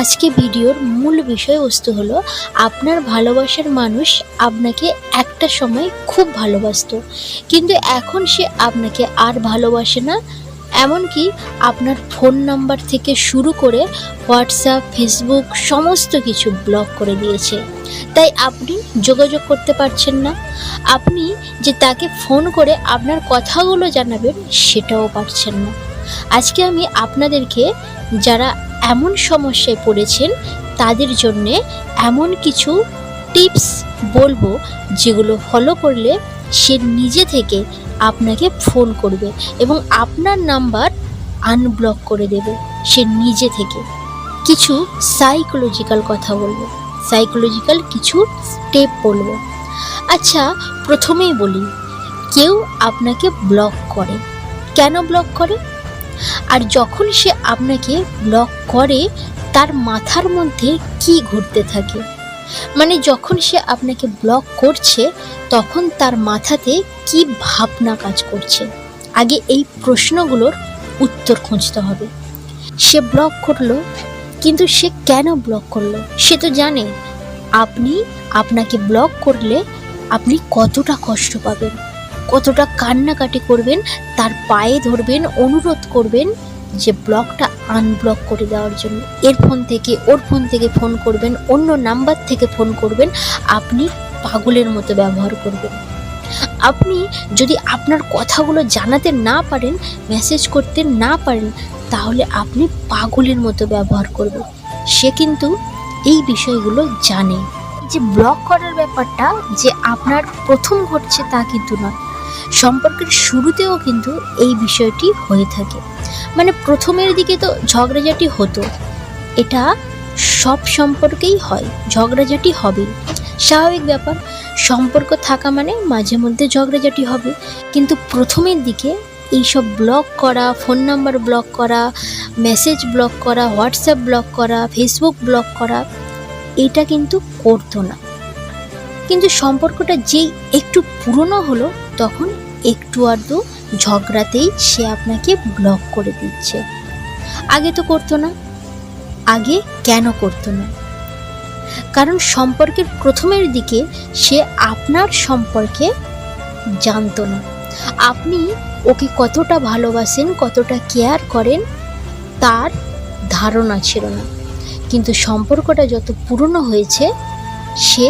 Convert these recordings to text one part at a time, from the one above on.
আজকে ভিডিওর মূল বিষয়বস্তু হলো, আপনার ভালোবাসার মানুষ আপনাকে একটা সময় খুব ভালোবাসতো। কিন্তু এখন সে আপনাকে আর ভালোবাসে না। এমনকি আপনার ফোন নাম্বার থেকে শুরু করে হোয়াটসঅ্যাপ, ফেসবুক সমস্ত কিছু ব্লক করে দিয়েছে। তাই আপনি যোগাযোগ করতে পারছেন না। আপনি যে তাকে ফোন করে আপনার কথাগুলো জানাবেন, সেটাও পারছেন না। আজকে আমি আপনাদেরকে যারা এমন সমস্যায় পড়েছেন, তাদের জন্যে এমন কিছু টিপস বলব যেগুলো ফলো করলে সে নিজে থেকে আপনাকে ফোন করবে এবং আপনার নাম্বার আনব্লক করে দেবে সে নিজে থেকে। কিছু সাইকোলজিক্যাল কথা বলব, সাইকোলজিক্যাল কিছু স্টেপ বলব। আচ্ছা প্রথমেই বলি, কেউ আপনাকে ব্লক করে। কেন ব্লক করে? আর যখন সে আপনাকে ব্লক করে, তার মাথার মধ্যে কি ঘুরতে থাকে? মানে যখন সে আপনাকে ব্লক করছে, তখন তার মাথাতে কি ভাবনা কাজ করছে? আগে এই প্রশ্নগুলোর উত্তর খুঁজতে হবে। সে ব্লক করল, কিন্তু সে কেন ব্লক করল? সে তো জানে, আপনি আপনাকে ব্লক করলে আপনি কতটা কষ্ট পাবেন। কতটা কান্নাকাটি করবেন, তার পায়ে ধরবেন, অনুরোধ করবেন যে ব্লকটা আনব্লক করে দেওয়ার জন্য। এর ফোন থেকে, ওর ফোন থেকে ফোন করবেন, অন্য নাম্বার থেকে ফোন করবেন, আপনি পাগলের মতো ব্যবহার করবেন। আপনি যদি আপনার কথাগুলো জানাতে না পারেন মেসেজ করতে না পারেন, তাহলে আপনি পাগলের মতো ব্যবহার করবেন। সে কিন্তু এই বিষয়গুলো জানে। যে ব্লক করার ব্যাপারটা যে আপনার প্রথম ঘটছে তা কিন্তু নয়। সম্পর্কের শুরুতেও কিন্তু এই বিষয়টি হয়ে থাকে। মানে প্রথমের দিকে তো ঝগড়াঝাটি হতো। এটা সব সম্পর্কেই হয়, ঝগড়াঝাটি হবে। স্বাভাবিক ব্যাপার, সম্পর্ক থাকা মানে মাঝে মধ্যে ঝগড়াঝাটি হবে। কিন্তু প্রথমের দিকে এইসব ব্লক করা, ফোন নাম্বার ব্লক করা, মেসেজ ব্লক করা, হোয়াটসঅ্যাপ ব্লক করা, ফেসবুক ব্লক করা, এটা কিন্তু করতো না। কিন্তু সম্পর্কটা যেই একটু পুরনো হলো তখন একটু আধটু ঝগড়াতেই সে আপনাকে ব্লক করে দিচ্ছে। আগে তো করতো না, আগে কেন করতো না? কারণ সম্পর্কের প্রথমের দিকে সে আপনার সম্পর্কে জানতো না। আপনি ওকে কতটা ভালোবাসেন, কতটা কেয়ার করেন, তার ধারণা ছিল না। কিন্তু সম্পর্কটা যত পুরনো হয়েছে, সে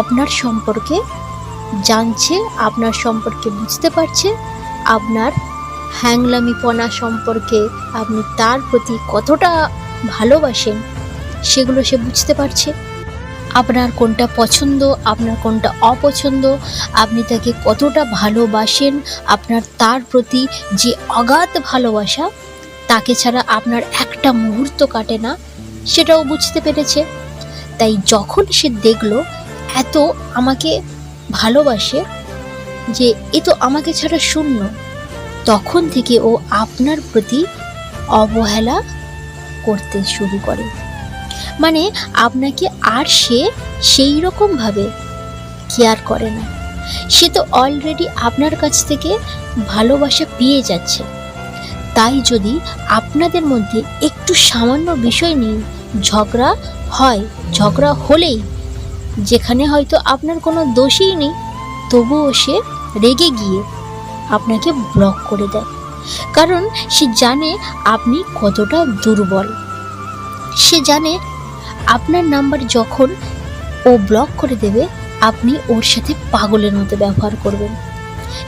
আপনার সম্পর্কে জানছে, আপনার সম্পর্কে বুঝতে পারছে, আপনার হ্যাংলামিপনা সম্পর্কে আপনি তার প্রতি কতটা ভালোবাসেন, সেগুলো সে বুঝতে পারছে। আপনার কোনটা পছন্দ, আপনার কোনটা অপছন্দ, আপনি তাকে কতটা ভালোবাসেন, আপনার তার প্রতি যে অগাধ ভালোবাসা, তাকে ছাড়া আপনার একটা মুহূর্ত কাটে না, সেটাও বুঝতে পেরেছে। তাই যখন সে দেখল, এত আমাকে ভালোবাসে যে এ তো আমাকে ছাড়া শূন্য। তখন থেকে ও আপনার প্রতি অবহেলা করতে শুরু করে। মানে আপনাকে আর সে সেই রকমভাবে কেয়ার করে না। সে তো অলরেডি আপনার কাছ থেকে ভালোবাসা পেয়ে যাচ্ছে। তাই যদি আপনাদের মধ্যে একটু সামান্য বিষয় নিয়ে ঝগড়া হয়, ঝগড়া হলেই যেখানে হয়তো আপনার কোনো দোষই নেই, তবুও সে রেগে গিয়ে আপনাকে ব্লক করে দেয়। কারণ সে জানে আপনি কতটা দুর্বল। সে জানে আপনার নাম্বার যখন ও ব্লক করে দেবে, আপনি ওর সাথে পাগলের মতো ব্যবহার করবেন।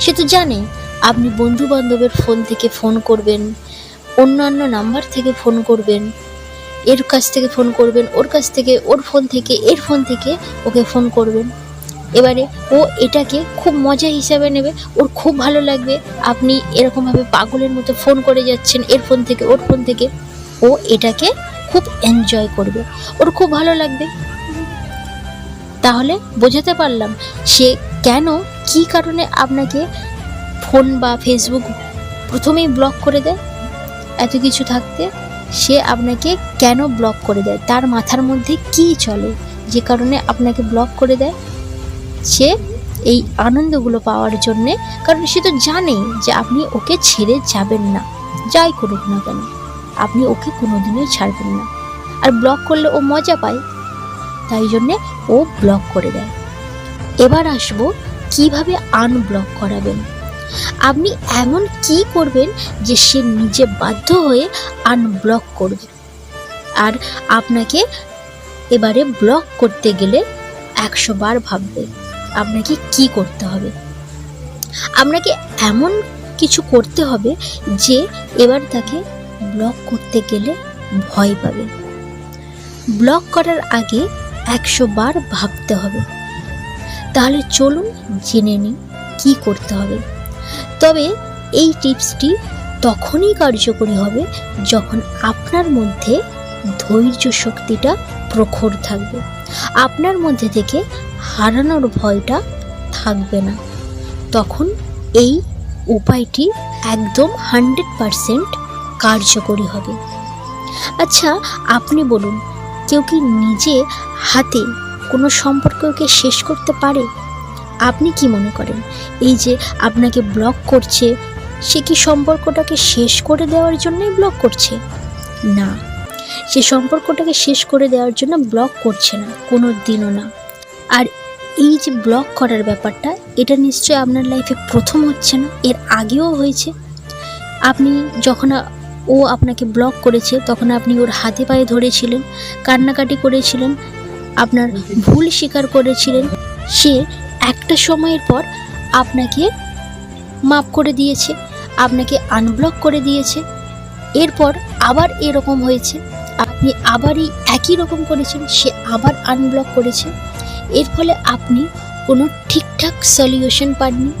সে তো জানে আপনি বন্ধু বান্ধবের ফোন থেকে ফোন করবেন, অন্যান্য নাম্বার থেকে ফোন করবেন এর কাছ থেকে ফোন করবেন, ওর কাছ থেকে, ওর ফোন থেকে, এর ফোন থেকে ওকে ফোন করবেন। এবারে ও এটাকে খুব মজা হিসাবে নেবে, ওর খুব ভালো লাগবে। আপনি এরকমভাবে পাগলের মতো ফোন করে যাচ্ছেন এর ফোন থেকে, ওর ফোন থেকে, ও এটাকে খুব এনজয় করবে। ওর খুব ভালো লাগবে। তাহলে বোঝাতে পারলাম সে কেন, কি কারণে আপনাকে ফোন বা ফেসবুক প্রথমেই ব্লক করে দেয়? এত কিছু থাকতে সে আপনাকে কেন ব্লক করে দেয়? তার মাথার মধ্যে কি চলে? যে কারণে আপনাকে ব্লক করে দেয়? সে এই আনন্দগুলো পাওয়ার জন্যে, কারণ সে তো জানে যে আপনি ওকে ছেড়ে যাবেন না। যাই করুক না কেন, আপনি ওকে কোনোদিনই ছাড়বেন না। আর ব্লক করলে ও মজা পায়, তাই জন্যে ও ব্লক করে দেয়। এবার আসব কীভাবে আনব্লক করাবেন? আপনি এমন কি করবেন যে সে নিজে বাধ্য হয়ে আনব্লক করবে? আর আপনাকে এবারে ব্লক করতে গেলে একশো বার ভাববে, আপনাকে কি করতে হবে? আপনাকে এমন কিছু করতে হবে যে এবার তাকে ব্লক করতে গেলে ভয় পাবে। ব্লক করার আগে একশো বার ভাবতে হবে। তাহলে চলুন জেনে নিই কী করতে হবে। তবে এই টিপসটি তখনই কার্যকরী হবে যখন আপনার মধ্যে ধৈর্য শক্তিটা প্রখর থাকবে। আপনার মধ্যে থেকে হারানোর ভয়টা থাকবে না। তখন এই উপায়টি একদম হান্ড্রেড পারসেন্ট কার্যকরী হবে। আচ্ছা আপনি বলুন, কেউ কি নিজে হাতে কোনো সম্পর্ককে শেষ করতে পারে? আপনি কি মনে করেন? এই যে আপনাকে ব্লক করছে, সে কি সম্পর্কটাকে শেষ করে দেওয়ার জন্যই ব্লক করছে? না, সে সম্পর্কটাকে শেষ করে দেওয়ার জন্য ব্লক করছে না কোনো দিনও না। আর এই যে ব্লক করার ব্যাপারটা, এটা নিশ্চয়ই আপনার লাইফে প্রথম হচ্ছে না, এর আগেও হয়েছে। আপনি যখন ও আপনাকে ব্লক করেছে, তখন আপনি ওর হাতে পায়ে ধরেছিলেন, কান্নাকাটি করেছিলেন, আপনার ভুল স্বীকার করেছিলেন, সে একটা সময়ের পর আপনাকে মাফ করে দিয়েছে, আপনাকে আনব্লক করে দিয়েছে। এরপর আবার এরকম হয়েছে, আপনি আবারই একই রকম করেছেন, সে আবার আনব্লক করেছে। এর ফলে আপনি কোনো ঠিকঠাক সলিউশন পাননি।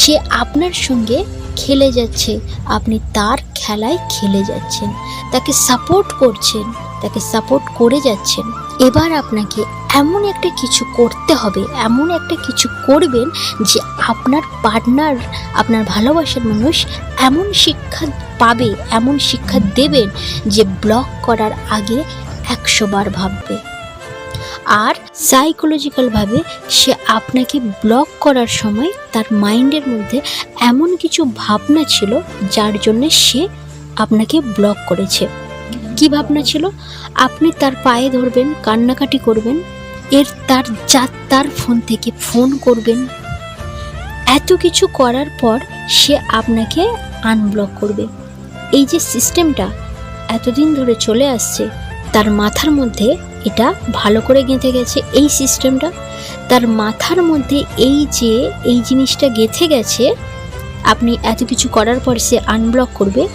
সে আপনার সঙ্গে খেলে যাচ্ছে, আপনি তার খেলায় খেলে যাচ্ছেন, তাকে সাপোর্ট করছেন, তাকে সাপোর্ট করে যাচ্ছেন। এবার আপনাকে এমন একটা কিছু করতে হবে, এমন একটা কিছু করবেন যে আপনার পার্টনার আপনার ভালোবাসার মানুষ এমন শিক্ষা পাবে, এমন শিক্ষা দেবেন যে ব্লক করার আগে একশো বার ভাববে। আর সাইকোলজিক্যালভাবে সে আপনাকে ব্লক করার সময় তার মাইন্ডের মধ্যে এমন কিছু ভাবনা ছিল যার জন্য সে আপনাকে ব্লক করেছে। কি ভাবনা ছিল? আপনি তার পায়ে ধরবেন, কান্নাকাটি করবেন এর তার যা তার ফোন থেকে ফোন করবেন। এত কিছু করার পর সে আপনাকে আনব্লক করবে। এই যে সিস্টেমটা এতদিন ধরে চলে আসছে, তার মাথার মধ্যে এটা ভালো করে গেঁথে গেছে। এই সিস্টেমটা তার মাথার মধ্যে এই যে এই জিনিসটা গেঁথে গেছে, আপনি এত কিছু করার পর সে আনব্লক করবে,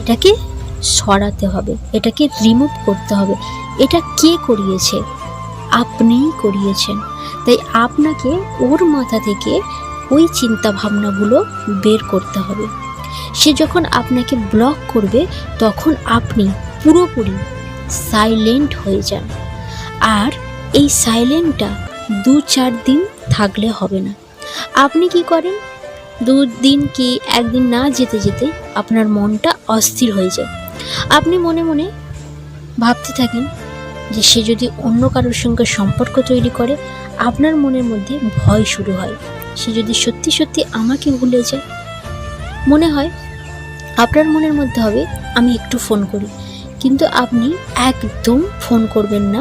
এটাকে সরাতে হবে, এটাকে রিমুভ করতে হবে। এটা কে করিয়েছে? আপনিই করিয়েছেন। তাই আপনাকে ওর মাথা থেকে ওই চিন্তা ভাবনাগুলো বের করতে হবে। সে যখন আপনাকে ব্লক করবে, তখন আপনি পুরোপুরি সাইলেন্ট হয়ে যান। আর এই সাইলেন্টটা দু চার দিন থাকলে হবে না। আপনি কি করেন? দু দিন কি একদিন না যেতে যেতে আপনার মনটা অস্থির হয়ে যায়। আপনি মনে মনে ভাবতে থাকেন যে সে যদি অন্য কারোর সঙ্গে সম্পর্ক তৈরি করে, আপনার মনের মধ্যে ভয় শুরু হয়। সে যদি সত্যি সত্যি আমাকে ভুলে যায়, মনে হয় আপনার মনের মধ্যে হবে, আমি একটু ফোন করি। কিন্তু আপনি একদম ফোন করবেন না,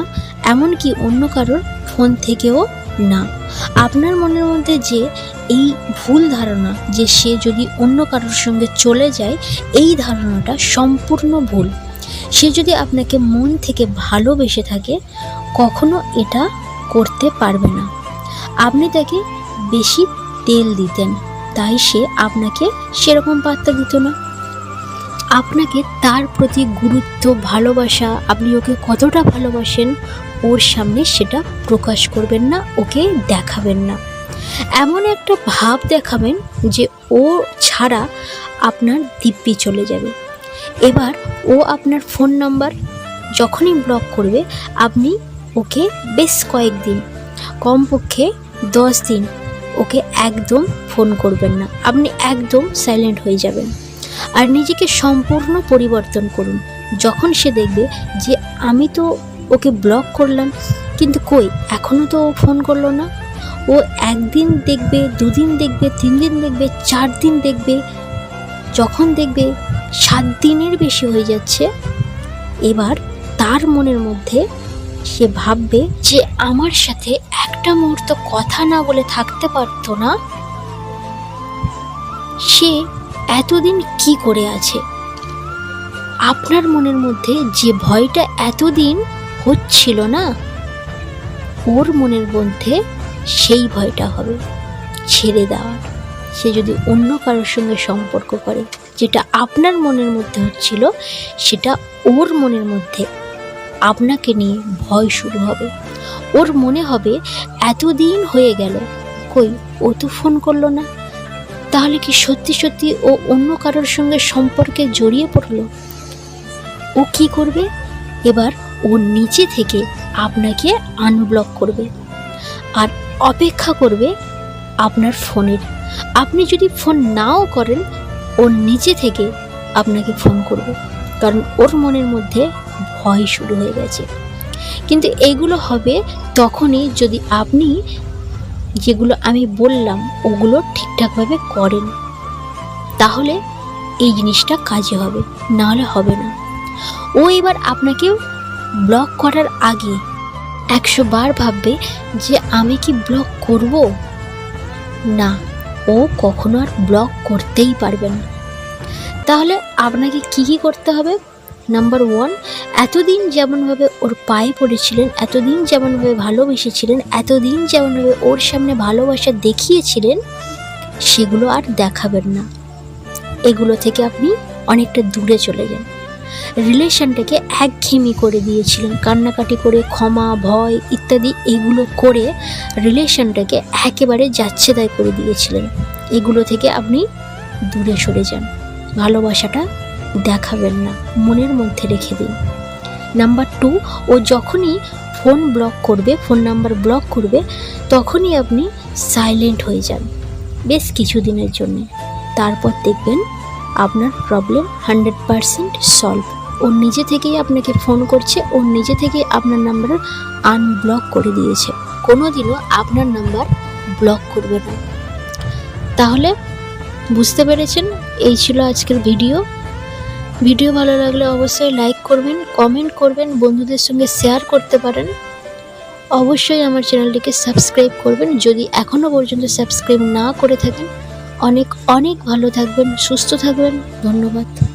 এমনকি অন্য কারোর ফোন থেকেও না। আপনার মনের মধ্যে যে এই ভুল ধারণা, যে সে যদি অন্য কারোর সঙ্গে চলে যায়, এই ধারণাটা সম্পূর্ণ ভুল। সে যদি আপনাকে মন থেকে ভালোবেসে থাকে, কখনো এটা করতে পারবে না। আপনি তাকে বেশি তেল দিতেন, তাই সে আপনাকে সেরকম পাত্তা দিত না। আপনাকে তার প্রতি গুরুত্ব, ভালোবাসা, আপনি ওকে কতটা ভালোবাসেন, ওর সামনে সেটা প্রকাশ করবেন না, ওকে দেখাবেন না। এমন একটা ভাব দেখাবেন যে ও ছাড়া আপনার দিব্যি চলে যাবে। এবার ও আপনার ফোন নাম্বার যখনই ব্লক করবে, আপনি ওকে বেশ কয়েকদিন, কমপক্ষে দশ দিন ওকে একদম ফোন করবেন না। আপনি একদম সাইলেন্ট হয়ে যাবেন। আর নিজেকে সম্পূর্ণ পরিবর্তন করুন। যখন সে দেখবে যে আমি তো ওকে ব্লক করলাম, কিন্তু কই এখনও তো ও ফোন করল না? ও একদিন দেখবে, দুদিন দেখবে, তিন দিন দেখবে, চার দিন দেখবে, যখন দেখবে সাত দিনের বেশি হয়ে যাচ্ছে। এবার তার মনের মধ্যে সে ভাববে যে আমার সাথে একটা মুহূর্ত কথা না বলে থাকতে পারতো না। সে এতদিন কি করে আছে? আপনার মনের মধ্যে যে ভয়টা এতদিন হচ্ছিল না, ওর মনের মধ্যে সেই ভয়টা হবে। ছেড়ে দেওয়ার। সে যদি অন্য কারোর সঙ্গে সম্পর্ক করে। যেটা আপনার মনের মধ্যে হচ্ছিল, সেটা ওর মনের মধ্যে আপনাকে নিয়ে ভয় শুরু হবে। ওর মনে হবে, এতদিন হয়ে গেল, কই ও তো ফোন করল না। তাহলে কি সত্যি সত্যি ও অন্য কারোর সঙ্গে সম্পর্কে জড়িয়ে পড়ল? ও কি করবে? এবার ও নিচে থেকে আপনাকে আনব্লক করবে। আর অপেক্ষা করবে আপনার ফোনের। আপনি যদি ফোন নাও করেন ও নিচে থেকে আপনাকে ফোন করবে। কারণ ওর মনের মধ্যে ভয় শুরু হয়ে গেছে। কিন্তু এগুলো হবে তখনই যদি আপনি যেগুলো আমি বললাম, ওগুলো ঠিকঠাকভাবে করেন। তাহলে এই জিনিসটা কাজে হবে, নাহলে হবে না। ও এবার আপনাকে ব্লক করার আগে একশো বার ভাববে যে আমি কি ব্লক করব? না, ও কখনো আর ব্লক করতেই পারবে না। তাহলে আপনাকে কি কি করতে হবে? নাম্বার ওয়ান এতদিন যেমনভাবে ওর পায়ে পড়েছিলেন, এতদিন যেমনভাবে ভালোবেসেছিলেন, এতদিন যেমনভাবে ওর সামনে ভালোবাসা দেখিয়েছিলেন, সেগুলো আর দেখাবেন না। এগুলো থেকে আপনি অনেকটা দূরে চলে যান। রিলেশনটাকে একঘেমি করে দিয়েছিলেন, কান্নাকাটি করে, ক্ষমা, ভয় ইত্যাদি এগুলো করে রিলেশনটাকে একেবারে যাচ্ছে তাই করে দিয়েছিলেন। এগুলো থেকে আপনি দূরে সরে যান। ভালোবাসাটা দেখাবেন না। মনের মধ্যে রেখে দিন। নাম্বার টু, ও যখনই ফোন ব্লক করবে, ফোন নাম্বার ব্লক করবে, তখনই আপনি সাইলেন্ট হয়ে যান, বেশ কিছুদিনের জন্য। তারপর দেখবেন আপনার প্রবলেম হান্ড্রেড পারসেন্ট সলভ। ও নিজে থেকেই আপনাকে ফোন করছে, ও নিজে থেকেই আপনার নাম্বার আনব্লক করে দিয়েছে। কোনো দিনও আপনার নাম্বার ব্লক করবে না। তাহলে বুঝতে পেরেছেন? এই ছিল আজকের ভিডিও। ভিডিও ভালো লাগলে অবশ্যই লাইক করবেন, কমেন্ট করবেন, বন্ধুদের সঙ্গে শেয়ার করতে পারেন। অবশ্যই আমার চ্যানেলটিকে সাবস্ক্রাইব করবেন। যদি এখনও পর্যন্ত সাবস্ক্রাইব না করে থাকেন, অনেক অনেক ভালো থাকবেন, সুস্থ থাকবেন। ধন্যবাদ।